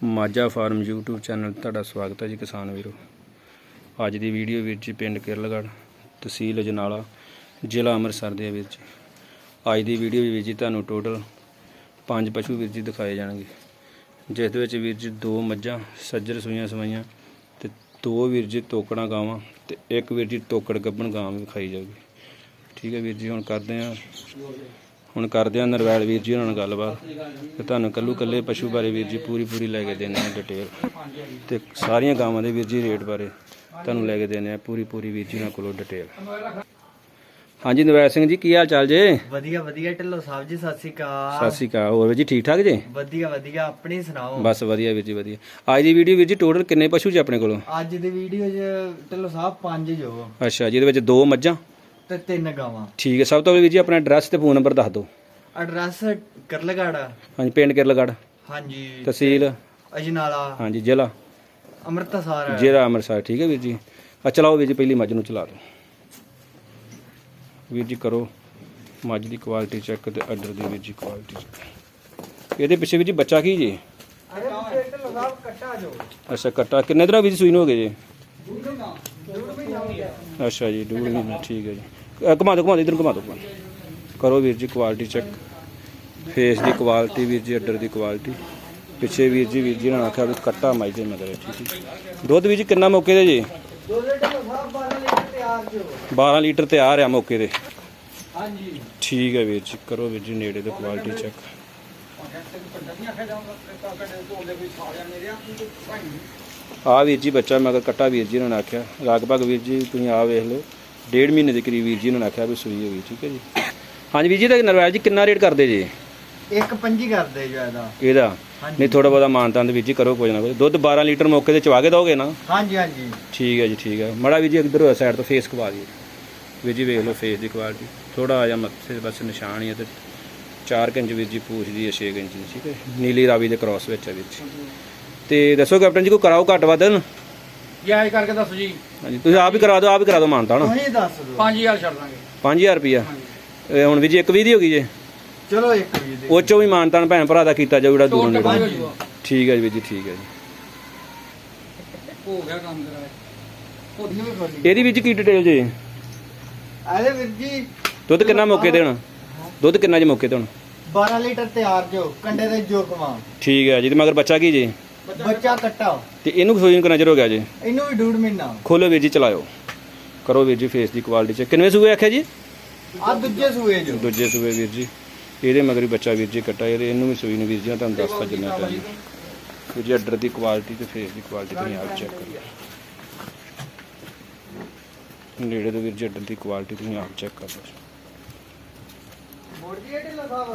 Majha farm YouTube channel ਤੁਹਾਡਾ ਸਵਾਗਤ ਹੈ ਜੀ ਕਿਸਾਨ ਵੀਰੋ। ਅੱਜ ਦੀ ਵੀਡੀਓ ਵੀਰ ਜੀ ਪਿੰਡ ਕਿਰਲਗੜ੍ਹ ਤਹਿਸੀਲ ਅਜਨਾਲਾ, ਜ਼ਿਲ੍ਹਾ ਅੰਮ੍ਰਿਤਸਰ ਦੇ ਵਿੱਚ ਅੱਜ ਦੀ ਵੀਡੀਓ ਵਿੱਚ ਜੀ ਤੁਹਾਨੂੰ ਟੋਟਲ ਪੰਜ ਪਸ਼ੂ ਵੀਰ ਜੀ ਦਿਖਾਏ ਜਾਣਗੇ। ਜਿਸ ਦੇ ਵਿੱਚ ਵੀਰ ਜੀ ਦੋ ਮੱਝਾਂ, ਸੱਜਰ ਸੂਈਆਂ ਸਵਾਈਆਂ ਤੇ ਦੋ ਵੀਰ ਜੀ ਤੋਕੜਾਂ ਗਾਵਾਂ ਤੇ ਇੱਕ ਵੀਰ ਜੀ ਤੋਕੜ ਗੱਬਣ ਗਾਂ ਵੀ ਜਾਊਗੀ। ਠੀਕ ਹੈ ਵੀਰ ਜੀ, ਹੁਣ ਕਰਦੇ ਹਾਂ ਹੁਣ ਕਰਦੇ ਹਾਂ ਨਰਵੈਲ ਵੀਰ ਜੀ ਉਹਨਾਂ ਨਾਲ ਗੱਲਬਾਤ ਤੇ ਤੁਹਾਨੂੰ ਕੱਲੂ ਕੱਲੇ ਪਸ਼ੂ ਬਾਰੇ ਵੀਰ ਜੀ ਪੂਰੀ ਪੂਰੀ ਲੈ ਕੇ ਦੇਣੇ ਆ ਡਿਟੇਲ ਤੇ ਸਾਰੀਆਂ ਗਾਵਾਂ ਦੇ ਵੀਰ ਜੀ ਰੇਟ ਬਾਰੇ ਤੁਹਾਨੂੰ ਲੈ ਕੇ ਦੇਣੇ ਆ ਪੂਰੀ ਪੂਰੀ ਵੀਰ ਜੀ ਨਾਲ ਕੋਲੋਂ ਡਿਟੇਲ ਹਾਂਜੀ ਨਰਵੈਲ ਸਿੰਘ ਜੀ ਕੀ ਹਾਲ ਚਾਲ ਜੇ? ਵਧੀਆ ਵਧੀਆ ਢਿੱਲੋਂ ਸਾਹਿਬ ਜੀ ਸਤਿ ਸ਼੍ਰੀ ਸਤਿ ਅਕਾਲ ਸ਼੍ਰੀ ਅਕਾਲ। ਹੋਰ ਵੀਰ ਜੀ ਠੀਕ ਠਾਕ ਜੇ? ਵਧੀਆ ਵਧੀਆ ਆਪਣੀ ਸੁਣਾਓ? ਬਸ ਵਧੀਆ ਵੀਰ ਜੀ ਵਧੀਆ। ਅੱਜ ਦੀ ਵੀਡੀਓ ਵੀਰ ਜੀ ਟੋਟਲ ਕਿੰਨੇ ਪਸ਼ੂ ਜੀ ਆਪਣੇ ਕੋਲੋਂ? ਅੱਜ ਦੀ ਵੀਡੀਓ 'ਚ ਢਿੱਲੋਂ ਸਾਹਿਬ ਪੰਜ ਜੋ। ਅੱਛਾ ਜਿਹਦੇ ਵਿੱਚ ਦੋ ਮੱਝਾਂ? ਤੇ ਤਿੰਨ ਗਾਵਾਂ। ਠੀਕ ਹੈ ਸਭ ਤੋਂ ਪਹਿਲਾਂ ਵੀਰ ਜੀ ਆਪਣਾ ਐਡਰੈਸ ਤੇ ਫੋਨ ਨੰਬਰ ਦੱਸ ਦਿਓ। ਐਡਰੈਸ ਕਰਲਗੜ। ਹਾਂਜੀ ਪਿੰਡ ਕਿਰਲਗੜ੍ਹ ਹਾਂਜੀ ਤਹਿਸੀਲ? ਅਜਨਾਲਾ। ਹਾਂਜੀ ਜ਼ਿਲ੍ਹਾ? ਅੰਮ੍ਰਿਤਸਰ। ਜ਼ਿਲ੍ਹਾ ਅੰਮ੍ਰਿਤਸਰ ਠੀਕ ਹੈ ਵੀਰ ਜੀ। ਆ ਚਲਾਓ ਵੀਰ ਜੀ ਪਹਿਲੀ ਮੱਝ ਨੂੰ ਚਲਾ ਦਿਓ। ਵੀਰ ਜੀ ਕਰੋ ਮੱਝ ਦੀ ਕੁਆਲਿਟੀ ਚੈੱਕ ਤੇ ਆਰਡਰ ਦੀ ਵੀਰ ਜੀ ਕੁਆਲਿਟੀ ਚੈੱਕ ਇਹਦੇ ਪਿੱਛੇ ਵੀਰ ਜੀ ਬੱਚਾ ਕੀ ਜੀ? ਅਰੇ ਕੱਟਾ ਜੋ। ਅੱਛਾ ਕੱਟਾ। ਕਿੰਨੇ ਦਿਨਾਂ ਵੀਰ ਜੀ ਸੂਈ ਨੂੰ ਹੋ ਗਏ ਜੀ? ਅੱਛਾ ਜੀ, ਡੂੜ ਮਹੀਨਾ ਠੀਕ ਹੈ ਜੀ। ਘੁਮਾ ਦਿਓ ਘੁਮਾ ਦਿਓ, ਇਧਰ ਘੁਮਾ ਦਿਓ ਕਰੋ ਵੀਰ ਜੀ ਕੁਆਲਿਟੀ ਚੈੱਕ ਫੇਸ ਦੀ ਕੁਆਲਿਟੀ ਵੀਰ ਜੀ, ਅੱਡਰ ਦੀ ਕੁਆਲਿਟੀ ਪਿੱਛੇ ਵੀਰ ਜੀ ਵੀਰ ਜੀ ਨੇ ਆਖਿਆ ਵੀ ਕੱਟਾ ਮਾਈ ਜੀ ਮਗਰ, ਠੀਕ ਹੈ ਦੁੱਧ ਵੀਰ ਜੀ ਕਿੰਨਾ ਮੌਕੇ ਦੇ ਜੀ? ਦੋ 12 ਲੀਟਰ ਤਿਆਰ ਆ ਮੌਕੇ ਦੇ ਹਾਂਜੀ ਠੀਕ ਹੈ ਵੀਰ ਜੀ, ਕਰੋ ਵੀਰ ਜੀ ਨੇੜੇ ਦੇ ਕੁਆਲਿਟੀ ਚੈੱਕ ਆ ਵੀਰ ਜੀ ਬੱਚਾ ਮਗਰ ਕੱਟਾ ਵੀਰ ਜੀ ਨੇ ਆਖਿਆ। ਲਗਭਗ ਵੀਰ ਜੀ ਤੁਸੀਂ ਆ ਵੇਖ ਲਓ। ਡੇਢ ਮਹੀਨੇ ਦੇ ਕਰੀਬ ਵੀਰ ਜੀ ਨੇ ਆਖਿਆ ਵੀ ਸੂਈ ਹੋਈ ਠੀਕ ਹੈ ਜੀ। ਹਾਂਜੀ ਵੀਰ ਜੀ ਤਾਂ ਨਰਵੈਲ ਜੀ ਕਿੰਨਾ ਰੇਟ ਕਰਦੇ ਜੀ? ਇੱਕ ਪੰਜੀ ਕਰਦੇ ਜੋ ਇਹਦਾ। ਨਹੀਂ ਥੋੜਾ ਬਹੁਤਾ ਮਾਨਤਾਨ ਦੇ ਵੀਰ ਜੀ ਕਰੋ ਕੋਈ ਨਾ ਕੋਈ ਦੁੱਧ 12 ਲੀਟਰ ਮੌਕੇ ਤੇ ਚਵਾ ਕੇ ਦੋਗੇ ਨਾ? ਹਾਂਜੀ ਹਾਂਜੀ। ਠੀਕ ਹੈ ਜੀ ਠੀਕ ਹੈ। ਮੜਾ ਵੀਰ ਜੀ ਇੱਧਰ ਸਾਈਡ ਤੋਂ ਫੇਸ ਕਵਾ ਦਈਏ ਵੀਰ ਜੀ ਵੇਖ ਲਓ ਫੇਸ ਦੀ ਕੁਆਲਿਟੀ ਥੋੜਾ ਜਿਹਾ ਮੱਥੇ ਦੇ ਬਸ ਨਿਸ਼ਾਨ ਹੀ ਹੈ ਤੇ 4 ਇੰਚ ਵੀਰ ਜੀ ਪੂਛ ਦੀ ਹੈ 6 ਇੰਚ ਦੀ ਠੀਕ ਹੈ ਨੀਲੀ ਰਾਵੀ ਦੇ ਕ੍ਰਾਸ ਵਿੱਚ ਹੈ ਵੀਰ ਜੀ। ਤੇ ਦੱਸੋ ਕੈਪਟਨ ਜੀ ਕੋਈ ਕਰਾਓ ਘੱਟ ਵੱਧ? ਜਾਇਜ਼ ਕਰਕੇ ਦੱਸੋ ਜੀ। ਹਾਂਜੀ ਤੁਸੀਂ ਆਪ ਹੀ ਕਰਾ ਦਿਓ ਆਪ ਹੀ ਕਰਾ ਦਿਓ ਮਾਨਤਾ ਨਾ ਤੁਸੀਂ ਦੱਸ ਦਿਓ। 5000 ਛੱਡ ਦਾਂਗੇ। 5000 ਰੁਪਿਆ ਇਹ ਹੁਣ ਵੀਰ ਜੀ ਇੱਕ ਵੀਹ ਦੀ ਹੋ ਗਈ ਜੇ? ਚਲੋ ਇੱਕ ਵੀ ਦੇ। ਉਹ ਚੋਂ ਵੀ ਮਾਨਤਾਨ ਭੈਣ ਭਰਾ ਦਾ ਕੀਤਾ ਜਾਊ ਜਿਹੜਾ ਦੂਰੋਂ ਨੇੜੇ ਹੋ ਠੀਕ ਹੈ ਜੀ ਵੀਰ ਜੀ ਠੀਕ ਹੈ ਜੀ। ਹੋ ਗਿਆ ਕੰਮ ਕਰਾ ਉਹਦੀ ਵੀ ਖੋਲੀ ਇਹਦੀ ਵਿੱਚ ਕੀ ਡਿਟੇਲ ਜੀ? ਅਰੇ ਵੀਰ ਜੀ ਦੁੱਧ ਕਿੰਨਾ ਮੌਕੇ ਤੇ ਹੁਣ? ਦੁੱਧ ਕਿੰਨਾ ਜੀ ਮੌਕੇ ਤੇ ਹੁਣ? 12 ਲੀਟਰ ਤਿਆਰ ਜੋ ਕੰਡੇ ਦੇ ਜੋ ਕਮਾ ਠੀਕ ਹੈ ਜੀ ਤੇ ਮਗਰ ਬੱਚਾ ਕੀ ਜੀ? ਬੱਚਾ ਕੱਟਾ। ਤੇ ਇਹਨੂੰ ਸੂਈ ਨੂੰ ਕਿੰਨਾ ਚਿਰ ਹੋ ਗਿਆ ਜੀ? ਇਹਨੂੰ ਵੀ ਡੂਢ ਮਹੀਨਾ। ਖੋਲੋ ਵੀਰ ਜੀ ਚਲਾਇਓ। ਕਰੋ ਵੀਰ ਜੀ ਫੇਸ ਦੀ ਕੁਆਲਿਟੀ ਚੈੱਕ ਕਿੰਨੇ ਸੂਏ ਆਖਿਆ ਜੀ? ਆ ਦੂਜੇ ਸੂਏ ਜੋ। ਦੂਜੇ ਸੂਏ ਵੀਰ ਜੀ। ਇਹਦੇ ਮਗਰ ਵੀ ਬੱਚਾ ਵੀਰ ਜੀ ਕੱਟਾ। ਇਹਦੇ ਇਹਨੂੰ ਵੀ ਸੂਈ ਨੂੰ ਵੀਰ ਜੀ ਤੁਹਾਨੂੰ ਦੱਸਤਾ ਜਿੰਨਾ ਟਾਈਮ ਵੀਰ ਜੀ ਆਰਡਰ ਦੀ ਕੁਆਲਿਟੀ ਤੇ ਫੇਸ ਦੀ ਕੁਆਲਿਟੀ ਤੁਸੀਂ ਆਪ ਚੈੱਕ ਕਰੋ। ਨੇੜੇ ਤੋਂ ਵੀਰ ਜੀ ਆਰਡਰ ਦੀ ਕੁਆਲਿਟੀ ਤੁਸੀਂ ਆਪ ਚੈੱਕ ਕਰ ਲਓ।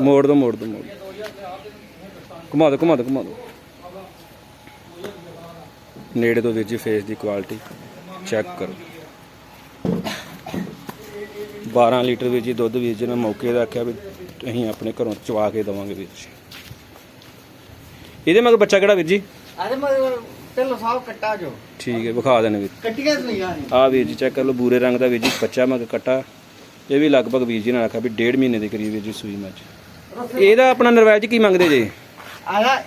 ਮੋੜ ਦੋ ਮੋੜ ਦੋ ਮੋੜ। ਘੁਮਾ ਦੋ ਘੁਮਾ ਦੋ ਘੁਮਾ ਦੋ। ਨੇੜੇ ਤੋਂ ਵੀਰ ਜੀ ਫੇਸ ਦੀ ਕੁਆਲਿਟੀ ਚੈੱਕ ਕਰੋ। 12 ਲੀਟਰ ਵੀਰ ਜੀ ਦੁੱਧ ਵੀਰ ਜੀ ਨੇ ਮੌਕੇ ਦਾ ਆਖਿਆ ਵੀ ਅਸੀਂ ਆਪਣੇ ਘਰੋਂ ਚਵਾ ਕੇ ਦਵਾਂਗੇ ਵੀਰ ਜੀ। ਇਹਦੇ ਮਗਰ ਬੱਚਾ ਕਿਹੜਾ ਵੀਰ ਜੀ? ਅਰੇ ਮਗਰ ਢਿੱਲੋਂ ਸਾਹਿਬ ਕੱਟਾ ਜੋ। ਠੀਕ ਹੈ ਵਿਖਾ ਦੇਣ ਵੀਰ। ਕੱਟੀਆਂ ਸੁਈਆਂ ਨੇ ਆ ਵੀਰ ਜੀ ਚੈੱਕ ਕਰ ਲਓ ਬੂਰੇ ਰੰਗ ਦਾ ਵੀਰ ਜੀ ਬੱਚਾ ਮਗਰ ਕੱਟਾ। ਇਹ ਵੀ ਲਗਭਗ ਵੀਰ ਜੀ ਨੇ ਆਖਿਆ ਵੀ ਡੇਢ ਮਹੀਨੇ ਦੇ ਕਰੀਬ ਵੀਰ ਜੀ ਸੂਈ ਮੱਝ ਇਹਦਾ ਆਪਣਾ ਨਰਵੈਲ ਜੀ ਕੀ ਮੰਗਦੇ ਜੀ?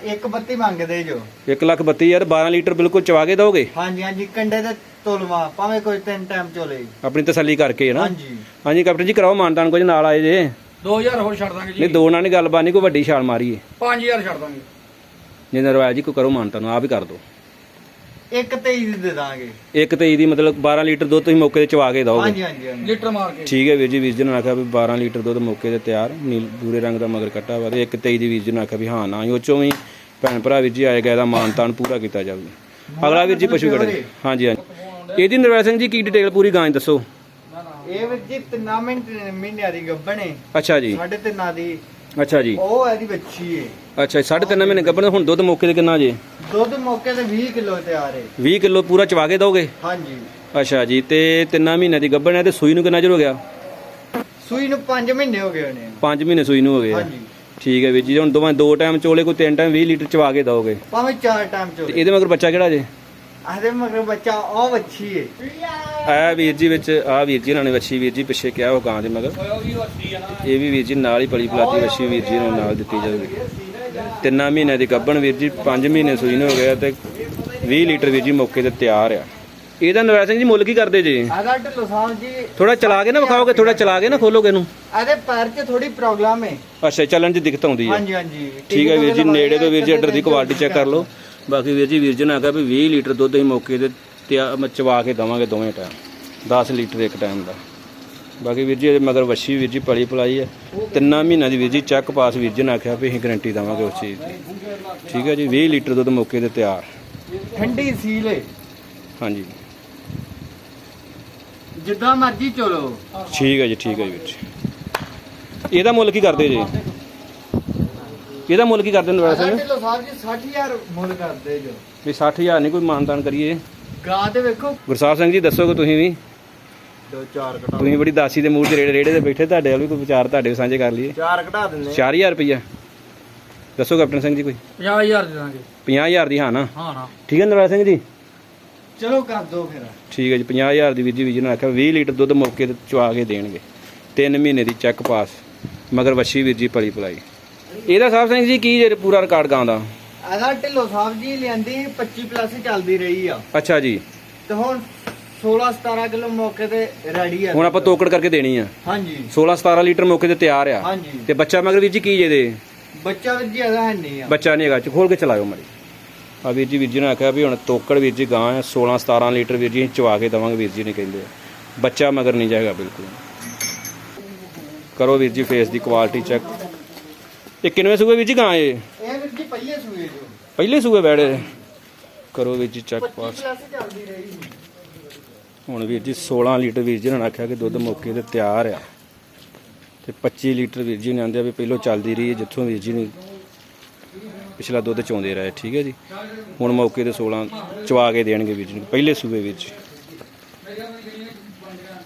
ਇੱਕ ਬੱਤੀ ਮੰਗਦੇ ਜੋ। 1 ਲੱਖ 32000 12 ਲੀਟਰ ਬਿਲਕੁਲ ਚਵਾ ਕੇ ਦੋਗੇ ਹਾਂਜੀ ਹਾਂਜੀ ਕੰਡੇ ਦੇ ਤੋਲਵਾ ਭਾਵੇਂ ਕੋਈ ਤਿੰਨ ਟਾਈਮ ਚੋਲੇ। ਆਪਣੀ ਤਸੱਲੀ ਕਰਕੇ ਹੈ ਨਾ? ਹਾਂਜੀ। ਹਾਂਜੀ ਕੈਪਟਨ ਜੀ ਕਰਾਓ ਮਾਨਤਾਨ ਕੁਝ ਨਾਲ ਆਏ ਜੇ। 2000 ਹੋਰ ਛੱਡ ਦਾਂਗੇ ਨਹੀਂ ਜੀ ਦੋ ਨਾਲ ਨਹੀਂ ਗੱਲਬਾਤ ਨਹੀਂ ਕੋਈ ਵੱਡੀ ਛਾਲ ਮਾਰੀਏ। 5000 ਛੱਡ ਦਾਂਗੇ। ਜੇ ਨਰਵੈਲ ਜੀ ਕੋਈ ਕਰੋ ਮਾਨਤਾਨ ਆਪ ਹੀ ਕਰ ਦਿਓ। ਇੱਕ ਤੇਈ ਦੀ ਦੇ ਦਾਂਗੇ। ਇੱਕ ਤੇ ਇਹਦੀ ਮਤਲਬ 12 ਲੀਟਰ ਦੁੱਧ ਤੁਸੀਂ ਮੌਕੇ ਤੇ ਚਵਾ ਕੇ ਦੋਗੇ ਹਾਂਜੀ ਹਾਂਜੀ ਹਾਂਜੀ। ਲੀਟਰ ਮਾਰ ਕੇ। ਠੀਕ ਹੈ ਵੀਰ ਜੀ ਵੀਰ ਜੀ ਨੇ ਆਖਿਆ ਵੀ 12 ਲੀਟਰ ਦੁੱਧ ਮੌਕੇ ਤੇ ਤਿਆਰ ਨੀਲ ਬੂਰੇ ਰੰਗ ਦਾ ਮਗਰ ਕੱਟਾ ਵਾ ਤੇ ਇੱਕ 23 ਦੀ ਵੀਰ ਜੀ ਨੇ ਆਖਿਆ ਵੀ ਹਾਂ ਨਾ ਹੀ ਉਹ ਚੋਂ ਵੀ ਭੈਣ ਭਰਾ ਵੀਰ ਜੀ ਆਏ ਗਏ ਦਾ ਮਾਨਤਾਨ ਪੂਰਾ ਕੀਤਾ ਜਾਵੇ। ਅਗਲਾ ਵੀਰ ਜੀ ਪਸ਼ੂ ਖੜੇ ਹਾਂਜੀ ਹਾਂਜੀ। ਇਹਦੀ ਨਰਵੈਲ ਸਿੰਘ ਜੀ ਕੀ ਡਿਟੇਲ ਪੂਰੀ ਗਾਂ ਦੱਸੋ। ਇਹ ਵੀਰ ਜੀ ਤਿੰਨਾਂ ਮਿੰਟ ਮਹੀਨਿਆਂ ਦੀ ਗੱਬਣੇ ਅੱਛਾ ਜੀ। ਸਾਢੇ ਤਿੰਨਾਂ ਦੀ। ਅੱਛਾ ਜੀ। ਉਹ ਇਹਦੀ ਬੱਚੀ ਏ। ਅੱਛਾ ਸਾਢੇ ਤਿੰਨ ਮਹੀਨੇ ਗੱਭਣ ਹੁਣ ਦੁੱਧ ਮੌਕੇ ਤੇ ਕਿੰਨਾ ਜੀ? ਦੁੱਧ ਮੌਕੇ ਤੇ 20 ਕਿਲੋ ਤਿਆਰ ਏ 20 ਕਿਲੋ ਪੂਰਾ ਚਵਾ ਕੇ ਦੋਗੇ ਹਾਂਜੀ। ਅੱਛਾ ਜੀ ਤੇ ਤਿੰਨਾਂ ਮਹੀਨਿਆਂ ਦੀ ਗੱਭਣ ਹੈ ਤੇ ਸੂਈ ਨੂੰ ਕਿੰਨਾ ਚਿਰ ਹੋ ਗਿਆ? ਸੂਈ ਨੂੰ 5 ਮਹੀਨੇ ਹੋ ਗਏ ਨੇ 5 ਮਹੀਨੇ ਸੂਈ ਨੂੰ ਹੋ ਗਏ ਆ। ਹਾਂਜੀ। ਠੀਕ ਹੈ ਵੀਰ ਜੀ ਹੁਣ ਦੋਵਾਂ ਦੋ ਟਾਈਮ ਚੋਲੇ ਕੋਈ ਤਿੰਨ ਟਾਈਮ 20 ਲੀਟਰ ਚਵਾ ਕੇ ਦੋਗੇ ਭਾਵੇਂ ਚਾਰ ਟਾਈਮ ਤੇ ਚੋਲੇ ਇਹਦੇ ਮਗਰ ਬੱਚਾ ਕਿਹੜਾ ਜੇ? ਆਦੇ ਮਗਰ ਬੱਚਾ ਉਹ ਬੱਚੀ ਏ। ਆ ਵੀਰ ਜੀ ਵਿੱਚ ਆ ਵੀਰ ਜੀ ਇਹਨਾਂ ਨੇ ਵੱਛੀ ਵੀਰ ਜੀ ਪਿੱਛੇ ਕਿਹਾ ਉਹ ਗਾਂ ਦੇ ਮਗਰ। ਆ ਇਹ ਵੀ ਵੀਰ ਜੀ ਨਾਲ ਹੀ ਪਲੀ ਪਲਾਤੀ ਵੱਛੀ ਵੀਰ ਜੀ ਨੂੰ ਨਾਲ ਦਿੱਤੀ ਜਾਊਗੀ। ਤਿੰਨਾਂ ਮਹੀਨਿਆਂ ਦੀ ਗੱਭਣ ਵੀਰ ਜੀ 5 ਮਹੀਨੇ ਸੂਈ ਨੂੰ ਹੋ ਗਿਆ ਤੇ 20 ਲੀਟਰ ਵੀਰ ਜੀ ਮੌਕੇ ਤੇ ਤਿਆਰ ਆ। ਇਹਦਾ ਨਵੈਰ ਸਿੰਘ ਜੀ ਮੁੱਲ ਕੀ ਕਰਦੇ ਜੀ? ਆਦਾ ਢਿੱਲੋਂ ਸਾਹਿਬ ਜੀ। ਥੋੜਾ ਚਲਾ ਕੇ ਨਾ ਵਿਖਾਓਗੇ ਥੋੜਾ ਚਲਾ ਕੇ ਨਾ ਖੋਲੋਗੇ ਇਹਨੂੰ? ਇਹਦੇ ਪੈਰ 'ਚ ਥੋੜੀ ਪ੍ਰੋਬਲਮ ਹੈ ਅੱਛਾ ਚੱਲਣ 'ਚ ਦਿੱਕਤ ਆਉਂਦੀ ਹੈ ਹਾਂਜੀ ਹਾਂਜੀ। ਠੀਕ ਹੈ ਵੀਰ ਜੀ ਨੇੜੇ ਤੋਂ ਵੀਰ ਜੀ ਆਰਡਰ ਦੀ ਕੁਆਲਿਟੀ ਚੈੱਕ ਕਰ ਲਓ। ਬਾਕੀ ਵੀਰ ਜੀ ਵੀਰ ਜੀ ਨੇ ਕਿਹਾ ਵੀ 20 ਲੀਟਰ ਦੁੱਧ ਅਸੀਂ ਮੌਕੇ ਤੇ ਚਵਾ ਕੇ ਦਵਾਂਗੇ ਦੋਵੇਂ ਟਾਈਮ 10 ਲੀਟਰ ਇੱਕ ਟਾਈਮ ਦਾ। ਬਾਕੀ ਵੀਰ ਜੀ ਇਹਦੇ ਮਗਰ ਵੱਛੀ ਵੀਰ ਜੀ ਪਲੀ ਪਲਾਈ ਹੈ ਤਿੰਨਾਂ ਮਹੀਨਿਆਂ ਦੀ ਵੀਰ ਜੀ ਚੈੱਕ ਪਾਸ ਵੀਰ ਜੀ ਨੇ ਆਖਿਆ ਵੀ ਅਸੀਂ ਗਾਰੰਟੀ ਦਵਾਂਗੇ ਉਸ ਚੀਜ਼ ਦੀ। ਠੀਕ ਹੈ ਜੀ 20 ਲੀਟਰ ਦੁੱਧ ਮੌਕੇ ਤੇ ਤਿਆਰ। ਠੰਡੀ ਸੀਲ ਹੈ ਹਾਂਜੀ। ਜਿੱਦਾਂ ਮਰਜ਼ੀ ਚਲੋ। ਠੀਕ ਹੈ ਜੀ ਠੀਕ ਹੈ ਜੀ ਵੀਰ ਜੀ। ਇਹਦਾ ਮੁੱਲ ਕੀ ਕਰਦੇ ਜੀ? ਇਹਦਾ ਮੁੱਲ ਕੀ ਕਰਦੇ ਨੇ ਵੈਸੇ? ਢਿੱਲੋਂ ਸਾਹਿਬ ਜੀ 60000 ਮੁੱਲ ਕਰਦੇ ਜੋ। ਵੀ 60000 ਨਹੀਂ ਕੋਈ ਮਾਨਦਾਨ ਕਰੀਏ। ਗਾਂ ਤੇ ਵੇਖੋ। ਗੁਰਸਾਹਿਬ ਸਿੰਘ ਜੀ ਦੱਸੋਗੇ ਤੁਸੀਂ ਵੀ? ਦੋ ਚਾਰ ਘਟਾ ਤੁਸੀਂ ਬੜੀ ਦਾਸੀ ਦੇ ਮੂੰਹ 'ਚ ਰੇੜੇ ਰੇੜੇ ਤੇ ਬੈਠੇ ਤੁਹਾਡੇ ਵੱਲ ਵੀ ਕੋਈ ਵਿਚਾਰ ਤੁਹਾਡੇ ਵੀ ਸਾਂਝੇ ਕਰ ਲਈਏ। ਚਾਰ ਘਟਾ ਦਿੰਦੇ 4000 ਰੁਪਈਆ। ਦੱਸੋ ਕੈਪਟਨ ਸਿੰਘ ਜੀ ਕੋਈ? 50000 ਦੇ ਦਾਂਗੇ। 50000 ਦੀ ਹਾਂ ਨਾ? ਹਾਂ ਨਾ ਠੀਕ ਹੈ ਨਰਵੈਲ ਸਿੰਘ ਜੀ? ਚਲੋ ਕਰ ਦੋ ਫਿਰ। ਠੀਕ ਹੈ ਜੀ 50000 ਦੀ ਵੀਰ ਜੀ ਵੀਰ ਜੀ ਨੇ ਆਖਿਆ 20 ਲੀਟਰ ਦੁੱਧ ਮੌਕੇ ਤੇ ਚਵਾ ਕੇ ਦੇਣਗੇ। 3 ਮਹੀਨੇ ਦੀ ਚੈੱਕ ਪਾਸ ਮਗਰ ਵੱਛੀ ਵੀਰ ਜੀ ਪਲੀ ਪਲਾਈ ਇਹਦਾ ਸਾਹਿਬ ਸਿੰਘ ਜੀ ਕੀ ਜੇ ਪੂਰਾ ਰਿਕਾਰਡ ਗਾਂ ਦਾ ਆਦਾ ਢਿੱਲੋਂ ਸਾਹਿਬ ਜੀ ਲਿਆਂਦੀ 25 ਪਲੱਸ ਚੱਲਦੀ ਰਹੀ ਆ। ਅੱਛਾ ਜੀ। ਤੇ ਹੁਣ 16 17 ਕਿਲੋ ਮੌਕੇ ਤੇ ਰੈਡੀ ਆ ਹੁਣ ਆਪਾਂ ਤੋਕੜ ਕਰਕੇ ਦੇਣੀ ਆ ਹਾਂਜੀ 16 17 ਲੀਟਰ ਮੌਕੇ ਤੇ ਤਿਆਰ ਆ ਹਾਂਜੀ ਤੇ ਬੱਚਾ ਮਗਰ ਵੀਰ ਜੀ ਕੀ ਜੇ ਦੇ ਬੱਚਾ ਵੀ ਜੀ ਇਹਦਾ ਹੈ ਨਹੀਂ ਆ ਬੱਚਾ ਨਹੀਂ ਹੈਗਾ ਚ ਖੋਲ ਕੇ ਚਲਾਇਓ ਮੜੀ ਆ ਵੀਰ ਜੀ ਵੀਰ ਜੀ ਨੇ ਆਖਿਆ ਵੀ ਹੁਣ ਤੋਕੜ ਵੀਰ ਜੀ ਗਾਂ ਆ 16 17 ਲੀਟਰ ਵੀਰ ਜੀ ਅਸੀਂ ਚਵਾ ਕੇ ਦਵਾਂਗੇ ਵੀਰ ਜੀ ਨੇ ਕਹਿੰਦੇ ਆ। ਬੱਚਾ ਮਗਰ ਨਹੀਂ ਜਾਏਗਾ ਬਿਲਕੁਲ ਕਰੋ ਵੀਰ ਜੀ ਫੇਸ ਦੀ ਕੁਆਲਿਟੀ ਚੈੱਕ ਇਹ ਕਿੰਨਵੇਂ ਸੂਏ ਵੀਰ ਜੀ ਗਾਂ ਇਹ ਇਹ ਵੀ ਜੀ ਪਹਿਲੇ ਸੂਏ ਜੋ ਪਹਿਲੇ ਸੂਏ ਬੈੜੇ ਕਰੋ ਵੀਰ ਜੀ ਚੈੱਕ 25 ਪਾਸ ਪਲੱਸ ਚੱਲਦੀ ਰਹੀ ਹੁਣ ਵੀਰ ਜੀ 16 ਲੀਟਰ ਵੀਰ ਜੀ ਨੇ ਆਖਿਆ ਕਿ ਦੁੱਧ ਮੌਕੇ ਤੇ ਤਿਆਰ ਆ। ਤੇ 25 ਲੀਟਰ ਵੀਰ ਜੀ ਨੇ ਆਂਦੇ ਆ ਵੀ ਪਹਿਲੋਂ ਚੱਲਦੀ ਰਹੀ ਹੈ ਜਿੱਥੋਂ ਵੀਰ ਜੀ ਨੇ ਪਿਛਲਾ ਦੁੱਧ ਚੋਂਦੇ ਰਹੇ, ਠੀਕ ਹੈ ਜੀ? ਹੁਣ ਮੌਕੇ ਤੇ 16 ਚਵਾ ਕੇ ਦੇਣਗੇ ਵੀਰ ਜੀ ਨੂੰ, ਪਹਿਲੇ ਸੂਬੇ ਵਿੱਚ।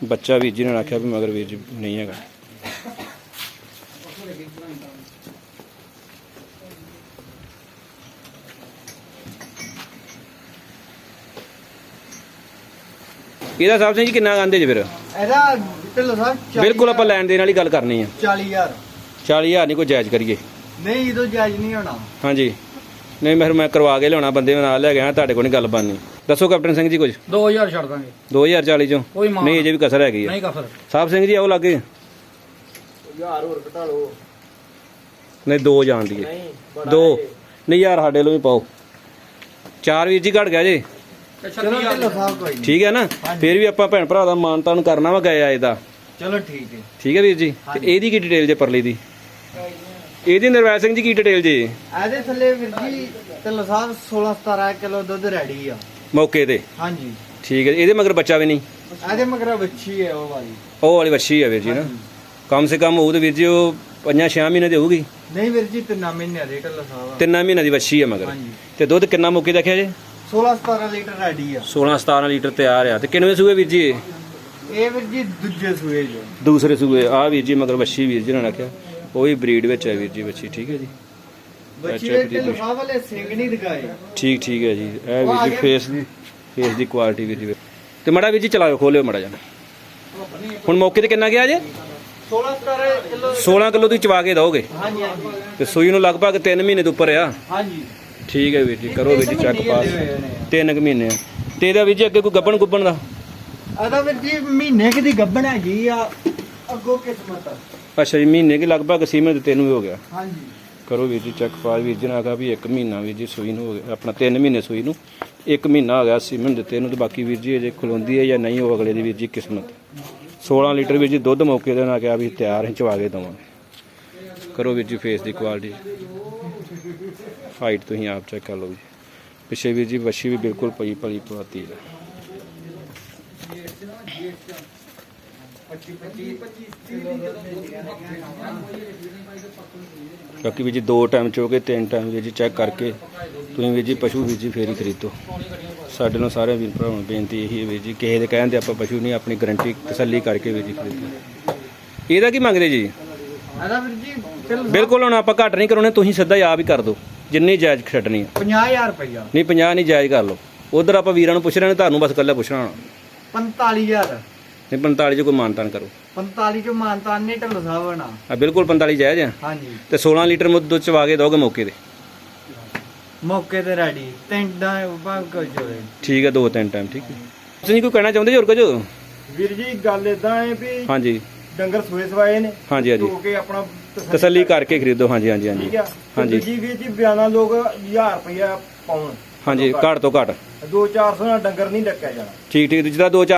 ਬੱਚਾ ਵੀਰ ਜੀ ਨੇ ਆਖਿਆ ਵੀ ਮਗਰ ਵੀਰ ਜੀ ਨਹੀਂ ਹੈਗਾ। ਇਹਦਾ ਸਾਹਿਬ ਸਿੰਘ ਜੀ ਕਿੰਨਾ ਆਂਦੇ ਜੀ ਫਿਰ? ਇਹਦਾ ਢਿੱਲੋਂ ਸਾਹਿਬ 40 ਬਿਲਕੁਲ ਆਪਾਂ ਲੈਣ ਦੇਣ ਵਾਲੀ ਗੱਲ ਕਰਨੀ ਆ। 40000 40000 ਨਹੀਂ ਕੋਈ ਜਾਇਜ਼ ਕਰੀਏ। ਨਹੀਂ ਇਹਦੋਂ ਜਾਇਜ਼ ਨਹੀਂ ਹੋਣਾ। ਹਾਂਜੀ। ਨਹੀਂ ਮੈਂ ਮੈਂ ਕਰਵਾ ਕੇ ਲਿਆਉਣਾ ਬੰਦੇ ਨਾਲ ਲੈ ਗਿਆ ਤੁਹਾਡੇ ਕੋਲ ਨਹੀਂ ਗੱਲ ਬਣਨੀ। ਦੱਸੋ ਕੈਪਟਨ ਸਿੰਘ ਜੀ ਕੁਝ। 2000 ਛੱਡ ਦਾਂਗੇ। 2040 ਚੋਂ? ਕੋਈ ਮਾਂ ਨਹੀਂ ਅਜੇ ਵੀ ਕਸਰ ਹੈਗੀ ਆ। ਨਹੀਂ ਕਫਰ ਸਾਹਿਬ ਸਿੰਘ ਜੀ ਆਓ ਲੱਗੇ। 1000 ਹੋਰ ਘਟਾ ਲਓ। ਨਹੀਂ ਦੋ ਜਾਣ ਦੀਏ ਨਹੀਂ ਦੋ। ਨਹੀਂ ਯਾਰ ਸਾਡੇ ਲੋ ਵੀ ਪਾਓ। ਚਾਰ ਵੀਰ ਜੀ ਘਟ ਗਿਆ ਜੇ। ਚਲੋ ਢਿੱਲੋਂ ਸਾਹਿਬ ਕੋਈ ਨਹੀਂ ਠੀਕ ਹੈ ਨਾ? ਫਿਰ ਵੀ ਆਪਾਂ ਭੈਣ ਭਰਾ ਦਾ ਮਾਨ ਤਾਨ ਕਰਨਾ ਵਾ ਗਏ ਆਏ ਦਾ ਚਲੋ ਠੀਕ ਹੈ। ਠੀਕ ਹੈ ਵੀਰ ਜੀ? ਤੇ ਇਹਦੀ ਕੀ ਡਿਟੇਲ ਜੇ ਪਰਲੀ ਦੀ? ਇਹਦੀ ਨਰਵੈਲ ਸਿੰਘ ਜੀ ਕੀ ਡਿਟੇਲ ਜੇ? ਇਹਦੇ ਥੱਲੇ ਵੀਰ ਜੀ ਢਿੱਲੋਂ ਸਾਹਿਬ 16 17 ਕਿਲੋ ਦੁੱਧ ਰੈਡੀ ਆ। ਮੌਕੇ ਤੇ? ਹਾਂਜੀ। ਠੀਕ ਹੈ ਇਹਦੇ ਮਗਰ ਬੱਚਾ ਵੀ ਨਹੀਂ? ਇਹਦੇ ਮਗਰ ਬੱਚੀ ਹੈ ਉਹ ਵਾਲੀ। ਉਹ ਵਾਲੀ ਵੱਛੀ ਹੈ ਵੀਰ ਜੀ ਨਾ। ਕਮ ਸੇ ਕਮ ਉਹ ਤੇ ਵੀਰ ਜੀ ਉਹ ਪੰਜਾਂ ਛੇ ਮਹੀਨੇ ਦੀ ਹੋਊਗੀ। ਨਹੀਂ ਵੀਰ ਜੀ ਤਿੰਨਾਂ ਮਹੀਨਿਆਂ ਦੇ ਢਿੱਲੋਂ ਸਾਹਿਬ ਤਿੰਨਾਂ ਮਹੀਨਿਆਂ ਦੀ ਵੱਛੀ ਹੈ ਮਗਰ। ਤੇ ਦੁੱਧ ਕਿੰਨਾ ਮੁੱਕੀ ਦੇਖਿਆ ਜੇ? 16 17 ਲੀਟਰ ਰੈਡੀ ਆ। 16 17 ਲੀਟਰ ਤਿਆਰ ਆ। ਤੇ ਕਿੰਨਵੇਂ ਸੂਏ ਵੀਰ ਜੀ? ਇਹ? ਇਹ ਵੀਰ ਜੀ ਦੂਜੇ ਸੂਏ ਜੋ। ਦੂਸਰੇ ਸੂਏ। ਆ ਵੀਰ ਜੀ ਮਗਰ ਵੱਛੀ ਵੀਰ ਜੀ ਨੇ ਰੱਖਿਆ ਉਹ ਵੀ ਬਰੀਡ ਵਿੱਚ ਹੈ ਵੀਰ ਜੀ ਵੱਛੀ ਠੀਕ ਹੈ ਜੀ? ਬੱਚੀ ਅੱਛਾ, ਦੇ ਢਿੱਲੋਂ ਸਾਹਿਬ ਵਾਲੇ ਸਿੰਘ ਨਹੀਂ ਦਿਖਾਏ। ਠੀਕ ਠੀਕ ਹੈ ਜੀ। ਇਹ ਵੀਰ ਜੀ ਫੇਸ ਦੀ ਫੇਸ ਦੀ ਕੁਆਲਿਟੀ ਵੀਰ ਜੀ ਤੇ ਮੜਾ ਵੀਰ ਜੀ ਚਲਾਓ ਖੋਲਿਓ ਮੜਾ ਜਾਨ ਹੁਣ ਮੌਕੇ ਤੇ ਕਿੰਨਾ ਗਿਆ ਜੇ? 16 17 ਕਿਲੋ 16 ਕਿਲੋ ਤੁਸੀਂ ਚਵਾ ਕੇ ਦੋਗੇ ਹਾਂਜੀ ਹਾਂਜੀ। ਤੇ ਸੂਈ ਨੂੰ ਲਗਭਗ 3 ਮਹੀਨੇ ਤੋਂ ਉੱਪਰ ਆ। ਹਾਂਜੀ। ਠੀਕ ਹੈ ਵੀਰ ਜੀ ਕਰੋ ਵੀਰ ਜੀ ਚੈੱਕ ਪਾਸ ਤਿੰਨ ਕੁ ਮਹੀਨੇ। ਆ। ਤੇ ਇਹਦਾ ਵੀਰ ਜੀ ਅੱਗੇ ਕੋਈ ਗੱਬਣ ਗੁੱਬਣ ਦਾ? ਆਦਾ ਵੀਰ ਜੀ ਮਹੀਨੇ ਕਿ ਦੀ ਗੱਬਣ ਹੈਗੀ ਆ ਅੱਗੋਂ ਕਿਸਮਤ ਆ। ਅੱਛਾ ਜੀ ਮਹੀਨੇ ਕੇ ਲਗਭਗ ਸੀਮੇ ਤੈਨੂੰ ਵੀ ਹੋ ਗਿਆ। ਹਾਂਜੀ। ਕਰੋ ਵੀਰ ਜੀ ਚੈੱਕ ਪਾਸ ਵੀਰ ਜੀ ਨੇ ਆਖਿਆ ਵੀ 1 ਮਹੀਨਾ ਵੀਰ ਜੀ ਸੂਈ ਨੂੰ ਹੋ ਗਿਆ ਆਪਣਾ 3 ਮਹੀਨੇ ਸੂਈ ਨੂੰ। 1 ਮਹੀਨਾ ਹੋ ਗਿਆ ਸੀਮਨ ਦਿੱਤੇ ਨੂੰ ਤੇ ਬਾਕੀ ਵੀਰ ਜੀ ਅਜੇ ਖਲੋਂਦੀ ਹੈ ਜਾਂ ਨਹੀਂ ਉਹ ਅਗਲੇ ਦੀ ਵੀਰ ਜੀ ਕਿਸਮਤ। 16 ਲੀਟਰ ਵੀਰ ਜੀ ਦੁੱਧ ਮੌਕੇ ਦੇ ਨਾਲ ਕਿਹਾ ਵੀ ਤਿਆਰ ਹੈ ਚਵਾ ਕੇ ਦਵਾਂਗੇ। ਕਰੋ ਵੀਰ ਜੀ ਫੇਸ ਦੀ ਕੁਆਲਿਟੀ ਹਾਈਟ ਤੁਸੀਂ ਆਪ ਚੈੱਕ ਕਰ ਲਓ ਜੀ। ਪਿੱਛੇ ਵੀਰ ਜੀ ਵੱਛੀ ਵੀ ਬਿਲਕੁਲ ਪਈ ਭਲੀ ਪਵਾਤੀ ਹੈ। ਬਾਕੀ ਵੀਰ ਜੀ ਦੋ ਟਾਈਮ ਚੋਗੇ ਤਿੰਨ ਟਾਈਮ ਵੀਰ ਜੀ ਚੈੱਕ ਕਰਕੇ। ਤੁਸੀਂ ਵੀਰ ਜੀ ਪਸ਼ੂ ਵੀਰ ਜੀ ਫੇਰ ਹੀ ਖਰੀਦੋ। ਸਾਡੇ ਨਾਲ ਸਾਰੇ ਵੀਰ ਭਰਾਵਾਂ ਨੂੰ ਬੇਨਤੀ ਇਹੀ ਹੈ ਵੀਰ ਜੀ, ਕਿਸੇ ਦੇ ਕਹਿਣ ਤੇ ਆਪਾਂ ਪਸ਼ੂ ਨਹੀਂ, ਆਪਣੀ ਗਰੰਟੀ ਤਸੱਲੀ ਕਰਕੇ ਵੀਰ ਜੀ ਖਰੀਦੋ। ਇਹਦਾ ਕੀ ਮੰਗਦੇ ਜੀ? ਆਦਾ ਵੀਰ ਜੀ ਬਿਲਕੁਲ ਹੁਣ ਆਪਾਂ ਘੱਟ ਨਹੀਂ ਕਰਾਉਣੇ ਤੁਸੀਂ ਸਿੱਧਾ ਹੀ ਆਪ ਹੀ ਕਰ ਦਿਓ। ਜਿੰਨੀ ਜਾਇਜ਼ ਛੱਡਣੀ ਆ। 50000 ਰੁਪਇਆ ਨਹੀਂ 50 ਨਹੀਂ ਜਾਇਜ਼ ਕਰ ਲਓ। ਉਧਰ ਆਪਾਂ ਵੀਰਾਂ ਨੂੰ ਪੁੱਛ ਰਹੇ ਨੇ ਤੁਹਾਨੂੰ ਬਸ ਇਕੱਲਾ ਪੁੱਛਣਾ ਹੋਣਾ। 45000 ਨਹੀਂ 45 ਚ ਕੋਈ ਮਾਨਤਾਨ ਕਰੋ। 45 ਚ ਮਾਨਤਾਨ ਨੇ ਢਿੱਲੋਂ ਆ ਬਿਲਕੁਲ 45 ਜਾਇਜ਼ ਆ। ਹਾਂਜੀ। ਤੇ 16 ਲੀਟਰ ਮੁੱਦ ਦੁੱਧ ਚਵਾ ਕੇ ਦੋਗੇ ਮੌਕੇ ਤੇ? ਮੌਕੇ ਤੇ ਰੈਡੀ ਟੈਂਡਾ ਭਾਗ ਹੋਵੇ ਠੀਕ ਹੈ ਦੋ ਤਿੰਨ ਟਾਈਮ ਠੀਕ ਹੈ ਤੁਸੀਂ ਕੋਈ ਕਹਿਣਾ ਚਾਹੁੰਦੇ ਜੀ ਹੋਰ ਕੁਝ? ਵੀਰ ਜੀ ਗੱਲ ਇਦਾਂ ਹੈ ਵੀ ਹਾਂਜੀ। ਡੰਗਰ ਸੂਏ ਸਵਾਏ ਨੇ। ਹਾਂਜੀ ਹਾਂਜੀ। ਧੋ ਕੇ ਆਪਣਾ ਤਸੱਲੀ ਕਰਕੇ ਖਰੀਦੋ ਹਾਂਜੀ ਹਾਂਜੀ ਹਾਂਜੀ। ਠੀਕ ਆ। ਹਾਂਜੀ। ਜੀ ਵੀਰ ਜੀ ਬਿਆਨਾ ਲੋਕ 1000 ਰੁਪਇਆ ਪਾਉਣ। ਹਾਂਜੀ ਘੱਟ ਤੋਂ ਘੱਟ। 2-400 ਨਾਲ ਡੰਗਰ ਨਹੀਂ ਡੱਕਿਆ ਜਾਣਾ। ਠੀਕ ਠੀਕ ਜਿਹਦਾ ਦੋ ਚਾਰ